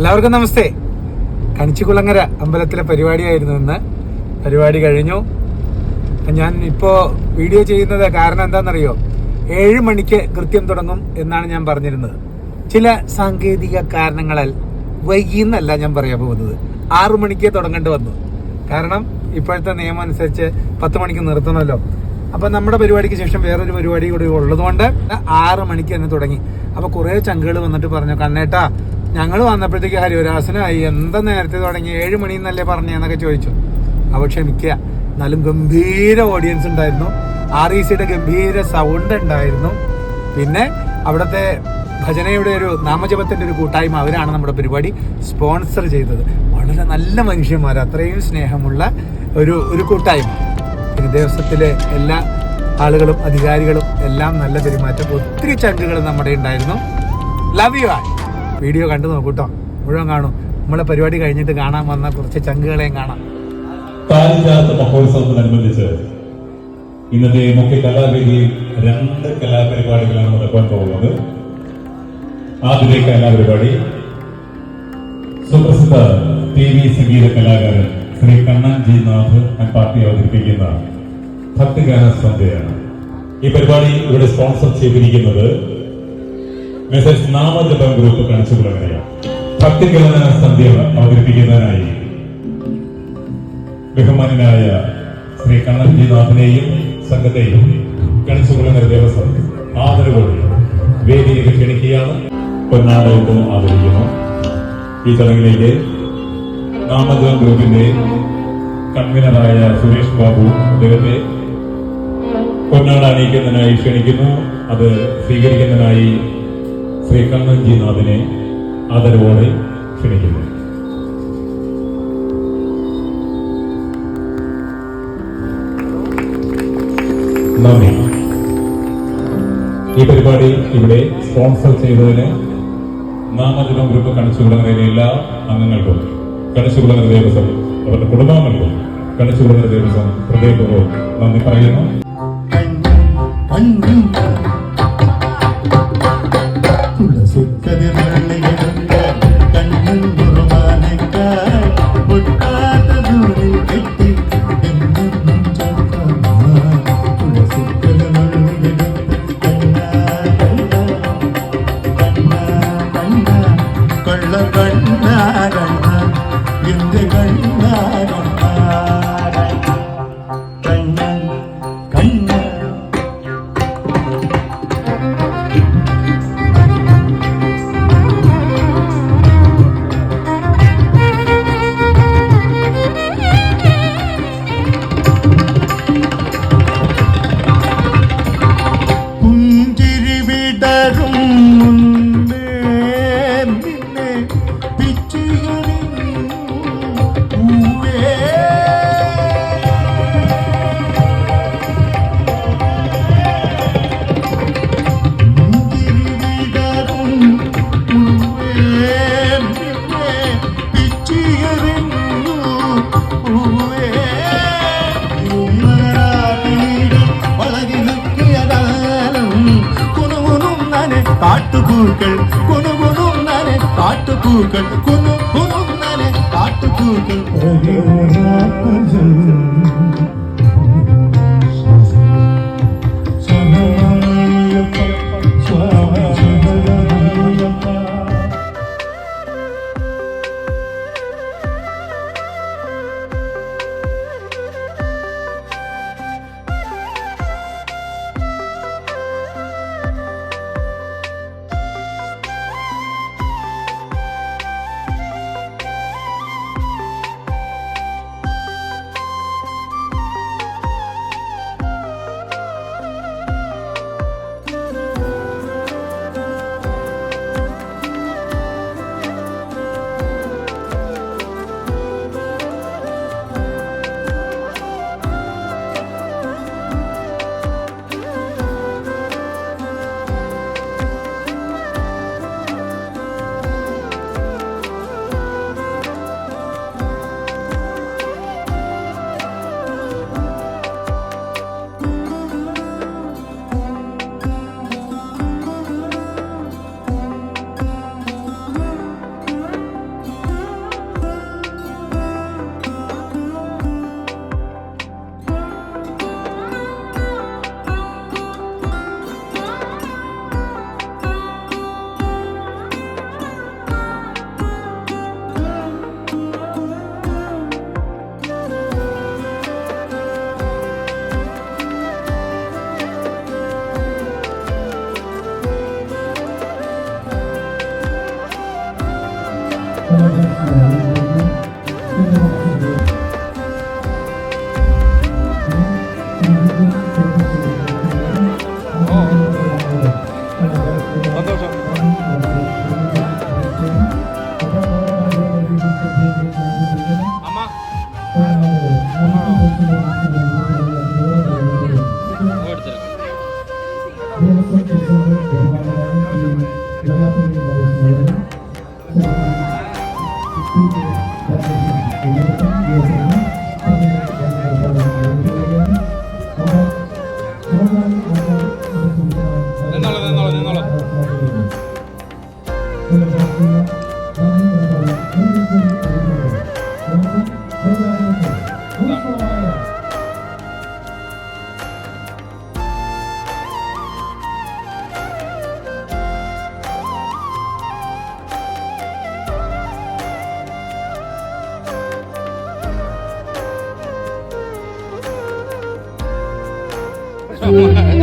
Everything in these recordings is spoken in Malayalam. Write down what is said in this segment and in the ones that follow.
എല്ലാവർക്കും നമസ്തേ. കണിച്ചിക്കുളങ്ങര അമ്പലത്തിലെ പരിപാടിയായിരുന്നു ഇന്ന്. പരിപാടി കഴിഞ്ഞു. ഞാൻ ഇപ്പോൾ വീഡിയോ ചെയ്യുന്നത് കാരണം എന്താണെന്നറിയോ? ഏഴ് മണിക്ക് കൃത്യം തുടങ്ങും എന്നാണ് ഞാൻ പറഞ്ഞിരുന്നത്. ചില സാങ്കേതിക കാരണങ്ങളാൽ വൈകിയെന്നല്ല ഞാൻ പറയാൻ പോകുന്നത്. ആറു മണിക്ക് തുടങ്ങേണ്ടി വന്നു. കാരണം ഇപ്പോഴത്തെ നിയമം അനുസരിച്ച് പത്ത് മണിക്ക് നിർത്തണമല്ലോ. അപ്പൊ നമ്മുടെ പരിപാടിക്ക് ശേഷം വേറൊരു പരിപാടി കൂടി ഉള്ളതുകൊണ്ട് ആറ് മണിക്ക് തന്നെ തുടങ്ങി. അപ്പൊ കുറെ ചങ്കുകൾ വന്നിട്ട് പറഞ്ഞു കണ്ണേട്ടാ ഞങ്ങൾ വന്നപ്പോഴത്തേക്ക് ഹരിവരാസനായി എന്താ നേരത്തെ തുടങ്ങി? ഏഴ് മണി എന്നല്ലേ പറഞ്ഞെന്നൊക്കെ ചോദിച്ചു. അപ്പൊ ക്ഷമിക്കുക. എന്നാലും ഗംഭീര ഓഡിയൻസ് ഉണ്ടായിരുന്നു. ആർ ഇ സിയുടെ ഗംഭീര സൗണ്ട് ഉണ്ടായിരുന്നു. പിന്നെ അവിടുത്തെ ഭജനയുടെ ഒരു നാമജപത്തിന്റെ ഒരു കൂട്ടായ്മ അവരാണ് നമ്മുടെ പരിപാടി സ്പോൺസർ ചെയ്തത്. വളരെ നല്ല മനുഷ്യന്മാർ. അത്രയും സ്നേഹമുള്ള ഒരു ഒരു കൂട്ടായ്മ. ഒരു ദിവസത്തിലെ എല്ലാ ആളുകളും അധികാരികളും എല്ലാം നല്ല പെരുമാറ്റം. ഒത്തിരി ചങ്കുകൾ നമ്മുടെ ഉണ്ടായിരുന്നു ലവ് യു ആൾ വീഡിയോ കണ്ടു നോക്കൂട്ടോ മുഴുവൻ കാണും. നമ്മളെ പരിപാടി കഴിഞ്ഞിട്ട് കാണാൻ വന്ന കുറച്ച് ചങ്കുകളെയും കാണാം. പാരിജാത മഹോത്സവത്തിനനുബന്ധിച്ച് ഇന്നത്തെ മുഖ്യ കലാവേദി രണ്ട് കലാപരിപാടികളാണ് നടക്കാൻ പോകുന്നത്. ആദ്യത്തെ കലാപരിപാടി. സുപ്രസിദ്ധ ടി വി സംഗീത കലാകാരൻ ശ്രീ കണ്ണൻ ജി നാഥ് പാർട്ടി അവതരിപ്പിക്കുന്ന ഭക്തിഗാന സന്ധ്യയാണ്. ഈ പരിപാടി ഇവിടെ സ്പോൺസർ ചെയ്തിരിക്കുന്നത് മെസ്സേജ് നാമജപം ഗ്രൂപ്പ് കണിച്ചുകുളങ്ങരയാണ് ഭക്തിഗാന സന്ധ്യ അവതരിപ്പിക്കുന്നതിനായി ബഹുമാനായ ശ്രീ കണ്ണൻജി നാഥനെയും സംഘത്തെയും കണിച്ചുകൊള്ളുന്ന ദേവസ്വം ആദരവോടെ വേദിയിൽ ക്ഷണിക്കുകയാണ്. പൊന്നാടയിട്ട് ആദരിക്കുന്നു. ഈ ചടങ്ങിലേക്ക് നാമജപം ഗ്രൂപ്പിന്റെ കൺവീനറായ സുരേഷ് ബാബു അദ്ദേഹത്തെ പൊന്നാട അണിയിക്കുന്നതിനായി ക്ഷണിക്കുന്നു. അത് സ്വീകരിക്കുന്നതിനായി ശ്രീ കണ്ണൻജിനാഥിനെ ആദരവോടെ ക്ഷണിക്കുന്നു. നന്ദി. ഈ പരിപാടി ഇവിടെ സ്പോൺസർ ചെയ്തതിന് നാമജനം ഗ്രൂപ്പ് കണിച്ചുകുളങ്ങരയിലെ എല്ലാ അംഗങ്ങൾക്കും കണിച്ചുകുളങ്ങര ദേവസ്വം അവരുടെ കുടുംബാംഗങ്ങൾക്കും കണിച്ചുകുളങ്ങര ദേവസ്വം ഹൃദയപൂർവം നന്ദി പറയുന്നു. கண்ணா கண்ணா எந்த கண்ணா காட்டுப்பூக்கள் குணு குணும் நானே. காட்டுப்பூக்கள் குணு குணும் நானே காட்டுப்பூக்கள்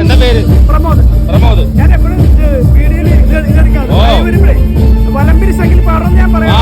എന്താ പേര്? പ്രമോദ്. പ്രമോദ്. ഞാൻ എപ്പോഴും വീഡിയോയിൽ. വലമ്പിരി സംഖ്യ പാടും ഞാൻ പറയാം.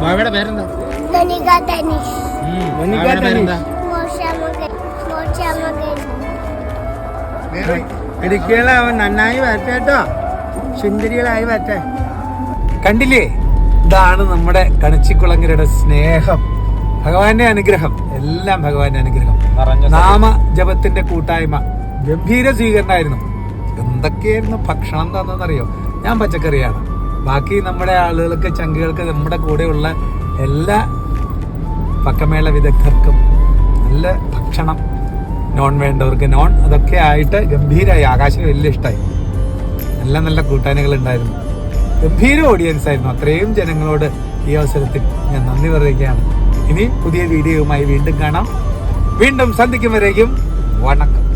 ബാബയുടെ പേരെന്താ? ഇടുക്കികളെ അവൻ നന്നായി വരട്ടെ കേട്ടോ. സുന്ദരികളായി വരട്ടെ. കണ്ടില്ലേ? ഇതാണ് നമ്മുടെ കണിച്ചിക്കുളങ്ങരുടെ സ്നേഹം. ഭഗവാന്റെ അനുഗ്രഹം. എല്ലാം ഭഗവാന്റെ അനുഗ്രഹം. നാമ ജപത്തിന്റെ കൂട്ടായ്മ. ഗംഭീര സ്വീകരണമായിരുന്നു. എന്തൊക്കെയായിരുന്നു ഭക്ഷണം തന്നതെന്നറിയോ? ഞാൻ പച്ചക്കറിയാണ്. ബാക്കി നമ്മുടെ ആളുകൾക്ക് ചങ്കുകൾക്ക് നമ്മുടെ കൂടെയുള്ള എല്ലാ പക്കമേള വിദഗ്ധർക്കും നല്ല ഭക്ഷണം നോൺ വേണ്ടവർക്ക്. നോൺ അതൊക്കെ ആയിട്ട് ഗംഭീരമായി ആകാശം വലിയ ഇഷ്ടമായി നല്ല നല്ല കൂട്ടാനുകൾ ഉണ്ടായിരുന്നു. ഗംഭീര ഓഡിയൻസ് ആയിരുന്നു. അത്രയും ജനങ്ങളോട് ഈ അവസരത്തിൽ ഞാൻ നന്ദി പറയുകയാണ്. ഇനി പുതിയ വീഡിയോയുമായി വീണ്ടും കാണാം. വീണ്ടും സന്ധിക്കും വരേക്കും. വണക്കം.